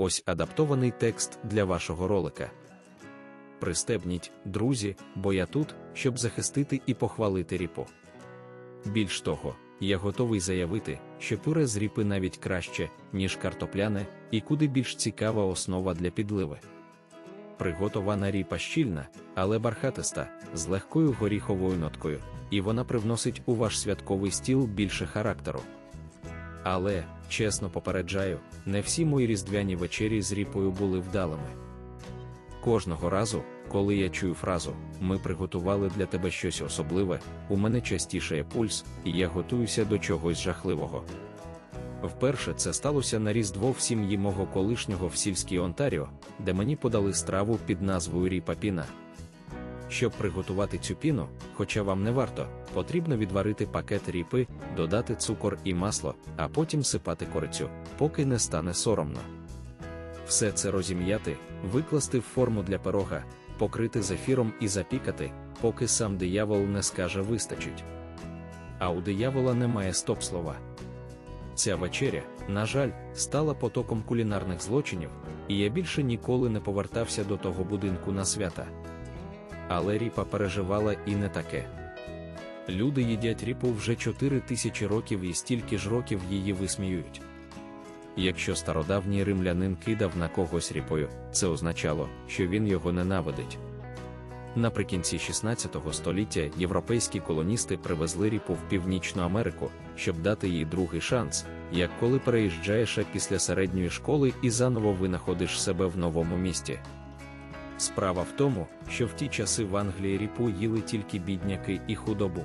ось адаптований текст для вашого ролика. Пристебніть, друзі, бо я тут, щоб захистити і похвалити ріпу. Більш того, я готовий заявити, що пюре з ріпи навіть краще, ніж картопляне, і куди більш цікава основа для підливи. Приготована ріпа щільна, але бархатиста, з легкою горіховою ноткою, і вона привносить у ваш святковий стіл більше характеру. Але, чесно попереджаю, не всі мої різдвяні вечері з ріпою були вдалими. Кожного разу, коли я чую фразу Ми приготували для тебе щось особливе, у мене частішає пульс, і я готуюся до чогось жахливого. Вперше це сталося на Різдво в сім'ї мого колишнього в сільській Онтаріо, де мені подали страву під назвою Ріпа Піна. Щоб приготувати цю піну, хоча вам не варто, потрібно відварити пакет ріпи, додати цукор і масло, а потім сипати корицю, поки не стане соромно. Все це розім'яти, викласти в форму для пирога, покрити зефіром і запікати, поки сам диявол не скаже вистачить. А у диявола немає стоп слова. Ця вечеря, на жаль, стала потоком кулінарних злочинів, і я більше ніколи не повертався до того будинку на свята. Але ріпа переживала і не таке. Люди їдять ріпу вже 4 тисячі років і стільки ж років її висміюють. Якщо стародавній римлянин кидав на когось ріпою, це означало, що він його ненавидить. Наприкінці 16 століття європейські колоністи привезли ріпу в Північну Америку, щоб дати їй другий шанс, як коли переїжджаєш після середньої школи і заново винаходиш себе в новому місті. Справа в тому, що в ті часи в Англії ріпу їли тільки бідняки і худобу.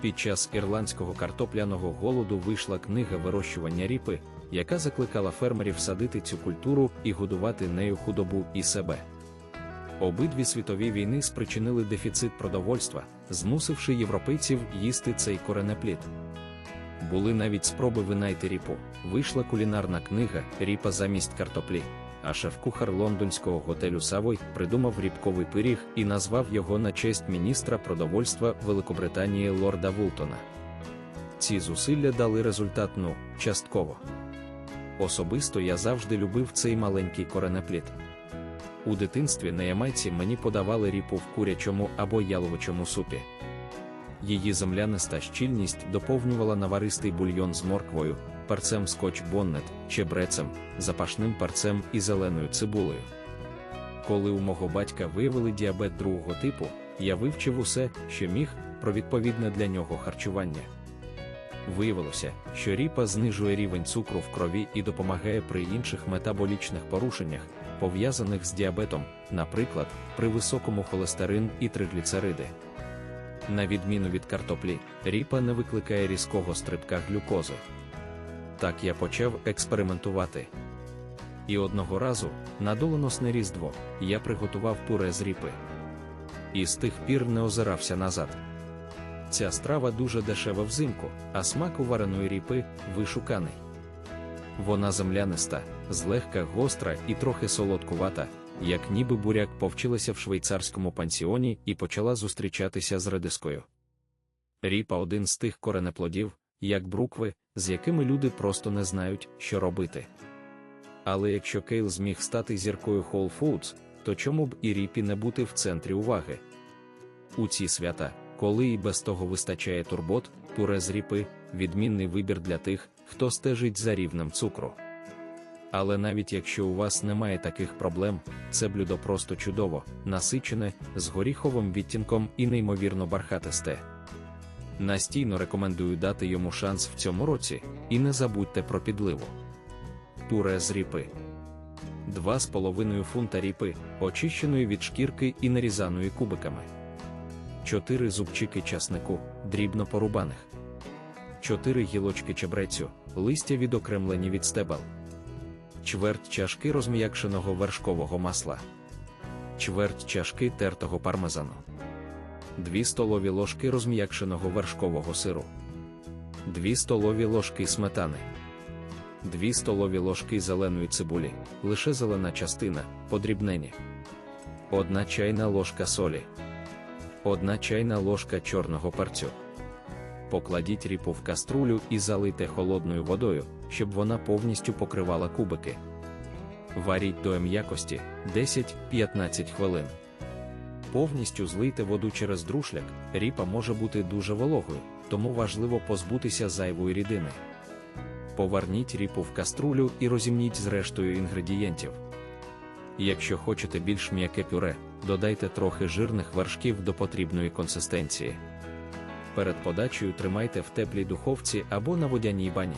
Під час ірландського картопляного голоду вийшла книга вирощування ріпи, яка закликала фермерів садити цю культуру і годувати нею худобу і себе. Обидві світові війни спричинили дефіцит продовольства, змусивши європейців їсти цей коренеплід. Були навіть спроби винайти ріпу. Вийшла кулінарна книга Ріпа замість картоплі, а шеф-кухар лондонського готелю Савой придумав рібковий пиріг і назвав його на честь міністра продовольства Великобританії Лорда Вултона. Ці зусилля дали результат ну, частково. Особисто я завжди любив цей маленький коренеплід. У дитинстві на ямайці мені подавали ріпу в курячому або яловичому супі. Її земляниста щільність доповнювала наваристий бульйон з морквою, парцем скотч боннет, чебрецем, запашним парцем і зеленою цибулею. Коли у мого батька виявили діабет другого типу, я вивчив усе, що міг, про відповідне для нього харчування. Виявилося, що ріпа знижує рівень цукру в крові і допомагає при інших метаболічних порушеннях, пов'язаних з діабетом, наприклад, при високому холестерин і тригліцериди. На відміну від картоплі, ріпа не викликає різкого стрибка глюкози. Так я почав експериментувати. І одного разу, на доленосне різдво, я приготував пуре з ріпи. І з тих пір не озирався назад. Ця страва дуже дешева взимку, а смак у вареної ріпи вишуканий. Вона земляниста, злегка гостра і трохи солодкувата, як ніби буряк повчилася в швейцарському пансіоні і почала зустрічатися з редискою. Ріпа один з тих коренеплодів, як брукви, з якими люди просто не знають, що робити. Але якщо Кейл зміг стати зіркою Whole Foods, то чому б і ріпі не бути в центрі уваги? У ці свята, коли і без того вистачає турбот, пуре з ріпи, відмінний вибір для тих, хто стежить за рівнем цукру. Але навіть якщо у вас немає таких проблем, це блюдо просто чудово, насичене, з горіховим відтінком і неймовірно бархатисте. Настійно рекомендую дати йому шанс в цьому році, і не забудьте про підливу. Пюре з ріпи. 2,5 фунта ріпи, очищеної від шкірки і нарізаної кубиками. 4 зубчики часнику, дрібно порубаних. 4 гілочки чебрецю, листя відокремлені від стебел. Чверть чашки розм'якшеного вершкового масла. Чверть чашки тертого пармезану. 2 столові ложки розм'якшеного вершкового сиру. 2 столові ложки сметани. 2 столові ложки зеленої цибулі, лише зелена частина, подрібнені. 1 чайна ложка солі. 1 чайна ложка чорного перцю. Покладіть ріпу в каструлю і залийте холодною водою, щоб вона повністю покривала кубики. Варіть до м'якості 10-15 хвилин. Повністю злийте воду через друшляк, ріпа може бути дуже вологою, тому важливо позбутися зайвої рідини. Поверніть ріпу в каструлю і розімніть з рештою інгредієнтів. Якщо хочете більш м'яке пюре, додайте трохи жирних вершків до потрібної консистенції. Перед подачею тримайте в теплій духовці або на водяній бані.